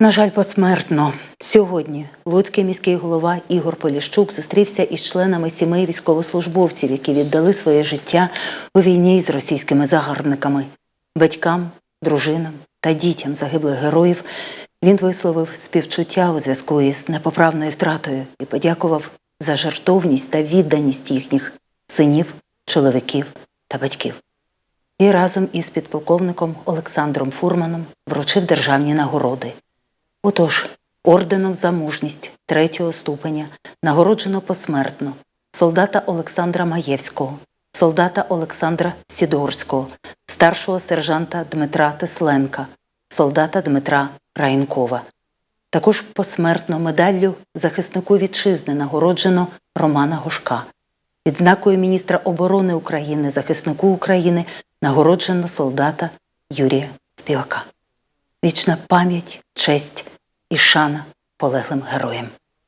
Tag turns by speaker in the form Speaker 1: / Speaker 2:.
Speaker 1: На жаль, посмертно. Сьогодні Луцький міський голова Ігор Поліщук зустрівся із членами сімей військовослужбовців, які віддали своє життя у війні з російськими загарбниками. Батькам, дружинам та дітям загиблих героїв він висловив співчуття у зв'язку із непоправною втратою і подякував за жертовність та відданість їхніх синів, чоловіків та батьків. І разом із підполковником Олександром Фурманом вручив державні нагороди. Отож, орденом за мужність третього ступеня нагороджено посмертно солдата Олександра Маєвського, солдата Олександра Сідорського, старшого сержанта Дмитра Тесленка, солдата Дмитра Раєнкова. Також посмертно медаллю захиснику вітчизни нагороджено Романа Гошка. Відзнакою міністра оборони України захиснику України нагороджено солдата Юрія Співака. Вічна пам'ять, честь і шана полеглим героям.